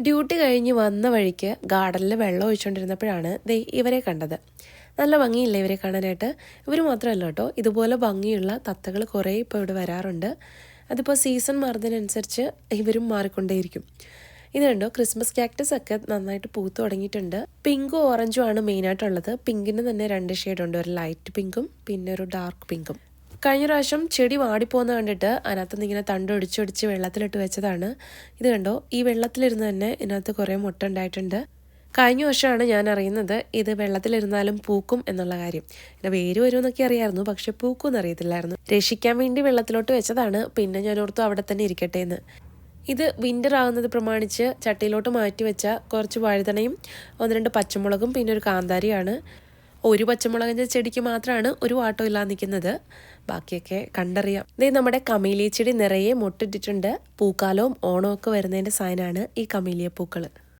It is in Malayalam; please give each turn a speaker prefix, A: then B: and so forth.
A: ഡ്യൂട്ടി കഴിഞ്ഞ് വന്ന വഴിക്ക് ഗാർഡനിൽ വെള്ളം ഒഴിച്ചുകൊണ്ടിരുന്നപ്പോഴാണ് ദേ ഇവരെ കണ്ടത്. നല്ല ഭംഗിയില്ല ഇവരെ കാണാനായിട്ട്? ഇവർ മാത്രമല്ല കേട്ടോ ഇതുപോലെ ഭംഗിയുള്ള തത്തകൾ കുറേ ഇപ്പോൾ ഇവിടെ വരാറുണ്ട്. അതിപ്പോൾ സീസൺ മാറുന്നതിനനുസരിച്ച് ഇവരും മാറിക്കൊണ്ടേയിരിക്കും. ഇത് കണ്ടോ ക്രിസ്മസ് ക്യാക്ടസ് ഒക്കെ നന്നായിട്ട് പൂത്ത് തുടങ്ങിയിട്ടുണ്ട്. പിങ്കും ഓറഞ്ചും ആണ് മെയിനായിട്ടുള്ളത് പിങ്കിന് തന്നെ രണ്ട് ഷെയ്ഡുണ്ട് ഒരു ലൈറ്റ് പിങ്കും പിന്നെ ഒരു ഡാർക്ക് പിങ്കും. കഴിഞ്ഞ പ്രാവശ്യം ചെടി വാടിപ്പോകുന്ന കണ്ടിട്ട് അതിനകത്തുനിന്ന് ഇങ്ങനെ തണ്ട് ഒടിച്ചൊടിച്ച് വെള്ളത്തിലിട്ട് വെച്ചതാണ്. ഇത് കണ്ടോ? ഈ വെള്ളത്തിലിരുന്ന് തന്നെ ഇതിനകത്ത് കുറേ മുട്ട ഉണ്ടായിട്ടുണ്ട്. കഴിഞ്ഞ വർഷമാണ് ഞാൻ അറിയുന്നത് ഇത് വെള്ളത്തിലിരുന്നാലും പൂക്കും എന്നുള്ള കാര്യം. പിന്നെ വേര് വരുമെന്നൊക്കെ അറിയായിരുന്നു പക്ഷെ പൂക്കും എന്നറിയത്തില്ലായിരുന്നു രക്ഷിക്കാൻ വേണ്ടി വെള്ളത്തിലോട്ട് വെച്ചതാണ് പിന്നെ ഞാൻ ഓർത്തു അവിടെ തന്നെ ഇരിക്കട്ടെ എന്ന്. ഇത് വിന്റർ ആകുന്നത് പ്രമാണിച്ച് ചട്ടിയിലോട്ട് മാറ്റി വെച്ച കുറച്ച് വഴുതണയും ഒന്ന് രണ്ട് പച്ചമുളകും പിന്നെ ഒരു കാന്താരിയാണ് ഒരു പച്ചമുളകിന്റെ ചെടിക്ക് മാത്രമാണ് ഒരു വാട്ടം ഇല്ലാതെ നിൽക്കുന്നത് ബാക്കിയൊക്കെ കണ്ടറിയാം. ഇതേ നമ്മുടെ കമീലിയ ചെടി നിറയെ മുട്ടിട്ടിട്ടുണ്ട്. പൂക്കാലവും ഓണവും ഒക്കെ വരുന്നതിന്റെ സൈനാണ് ഈ കമീലിയ പൂക്കൾ